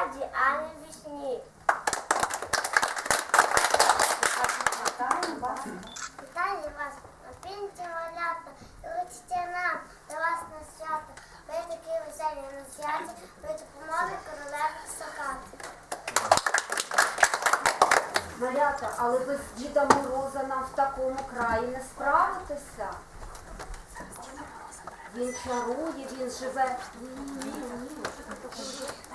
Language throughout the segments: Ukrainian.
справді, а не вісні. Вітаю вас на малята, і хочете нам до вас на свято. Ви такі веселі на святі, ви допомоги королеви сокати. Малята, але без Діда Мороза нам в такому краї не справитися. Він чарує, він живе. Давайте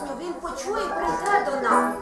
пісню, він почує і прийде до нас.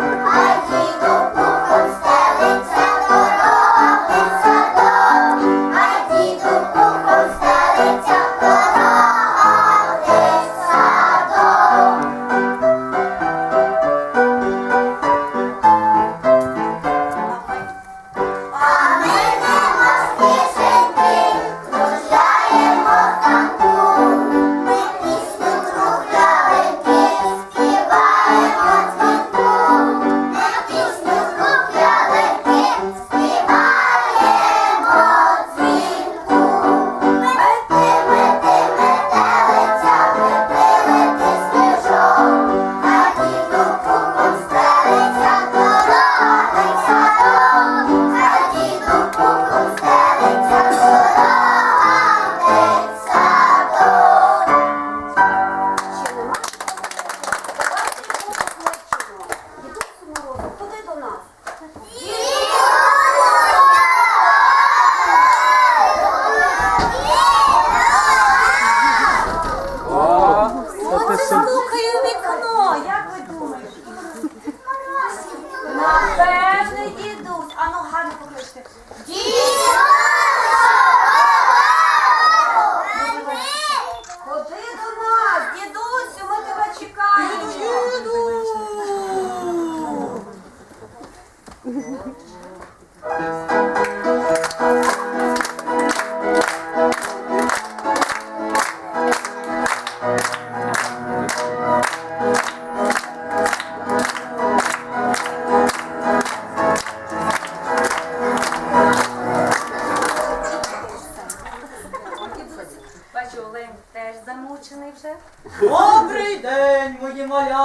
Haji.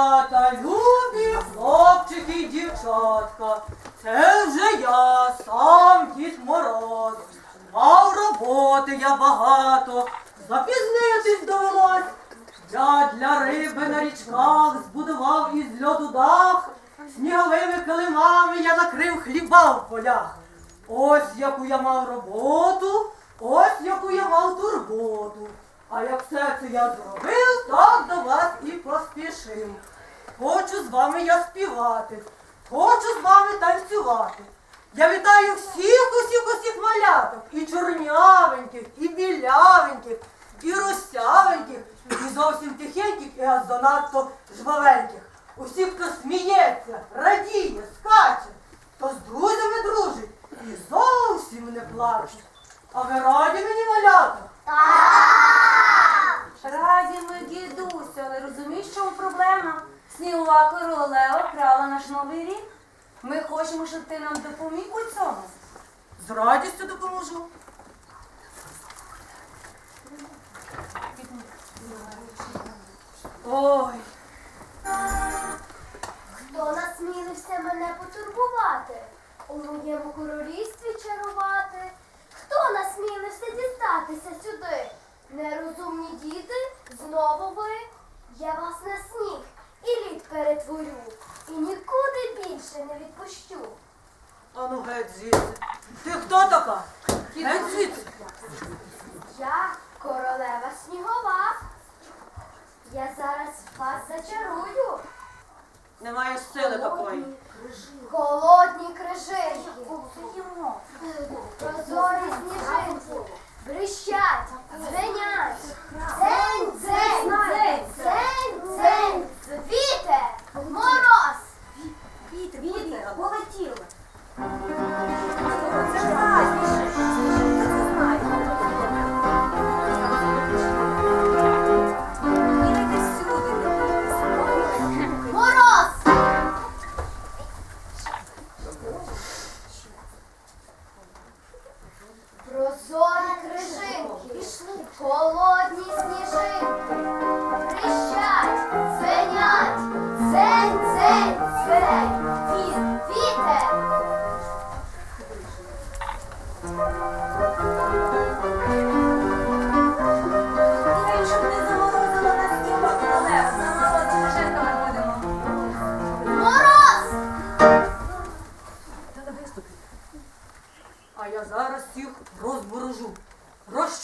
Малята, любі хлопчики і дівчатка. Це вже я, сам Дід Мороз. Мав роботи я багато, запізнитись довелось. Я для риби на річках збудував із льоду дах, сніговими килимами я накрив хліба в полях. Ось яку я мав роботу, ось яку я мав турботу. А як все це я зробив, так до вас і поспішив. Хочу з вами я співати, хочу з вами танцювати. Я вітаю всіх, усіх, усіх маляток, і чорнявеньких, і білявеньких, і русявеньких, і зовсім тихеньких, і аж занадто жвавеньких. Усіх, хто сміється, радіє, скаче, хто з друзями дружить і зовсім не плаче. А ви раді мені малята? Раді ми, дідусю, але розумієш, чому проблема? Снігова королева крала наш новий рік. Ми хочемо, щоб ти нам допоміг у цьому. З радістю допоможу. Ой, Хто насмілився мене потурбувати? У моєму королівстві чарувати? Хто насмілився дістатися сюди? Нерозумні діти, знову ви? Я вас на сніг і лід і нікуди більше не відпущу. ану геть звідси. Ти хто така? Геть звідси. Я королева снігова. Я зараз вас зачарую. Немає сили такої. Холодні крижинки, прозорі сніжинки, брищать, дзвенять, дзень, дзень, дзень,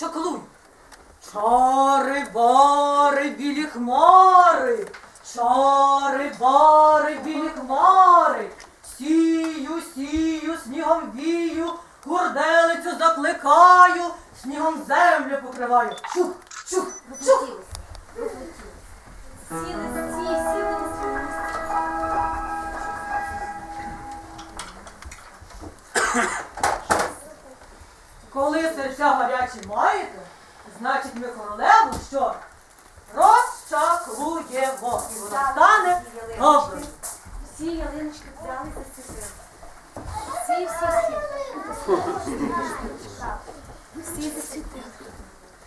розчаклую. Чари, бари, білі хмари, чари, бари, білі хмари, сію, сію, снігом вію, курделицю закликаю, снігом землю покриваю. Чух, чух, чух. Сіли, сі, сіли. Коли серця гарячі маєте, значить ми королеву що? Розчаклуємо. І вона стане добре. Всі ялиночки взяли за цифри. Всі, всі, всі. Всі засвітили.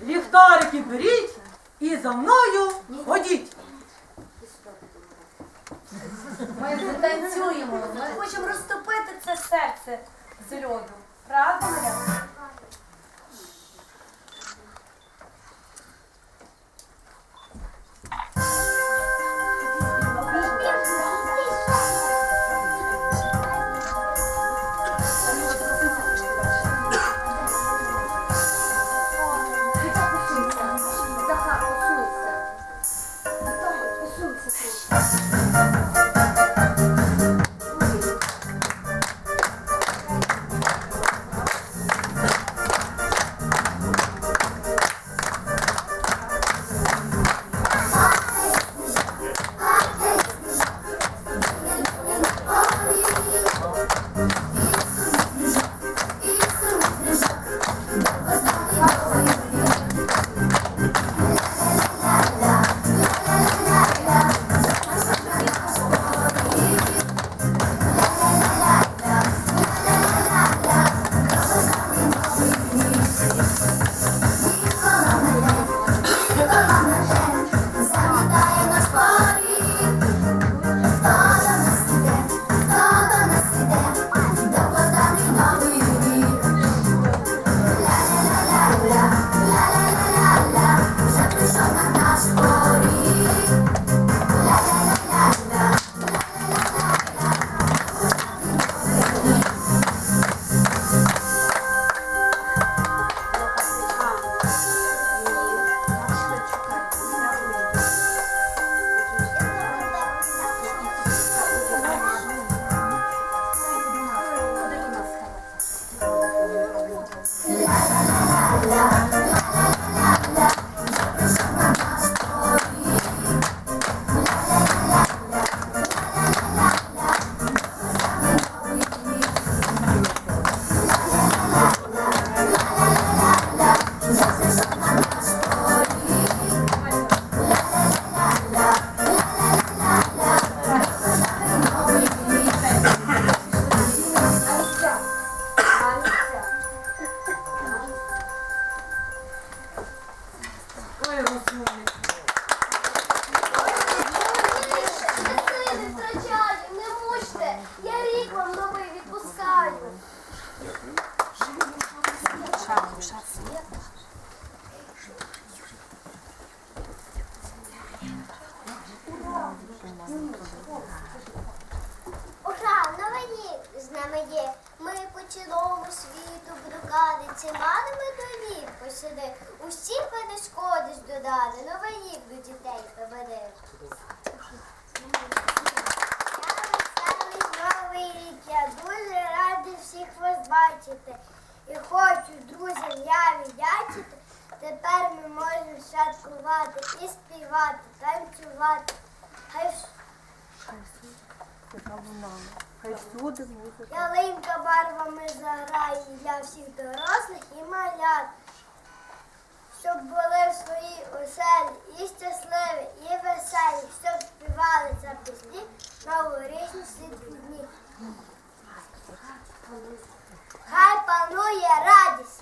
Ліхтарики беріть і за мною ходіть. Ми затанцюємо. Ми хочемо розтопити це серце з льоду. Правда, святкувати і співати, танцювати. Хай Хай всюди музика. Ялинка барвами заграє для всіх дорослих і малят, щоб були в своїй оселі і щасливі, і веселі, щоб співали за пісні новорічні світлі дні. Хай панує радість.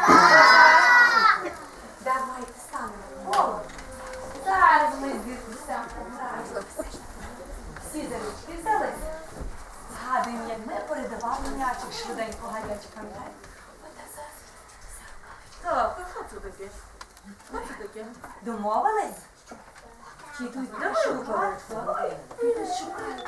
качками. Так, то що це таке? Що це таке? Домовились? Чи йдуть до шукали? Йдуть шукати.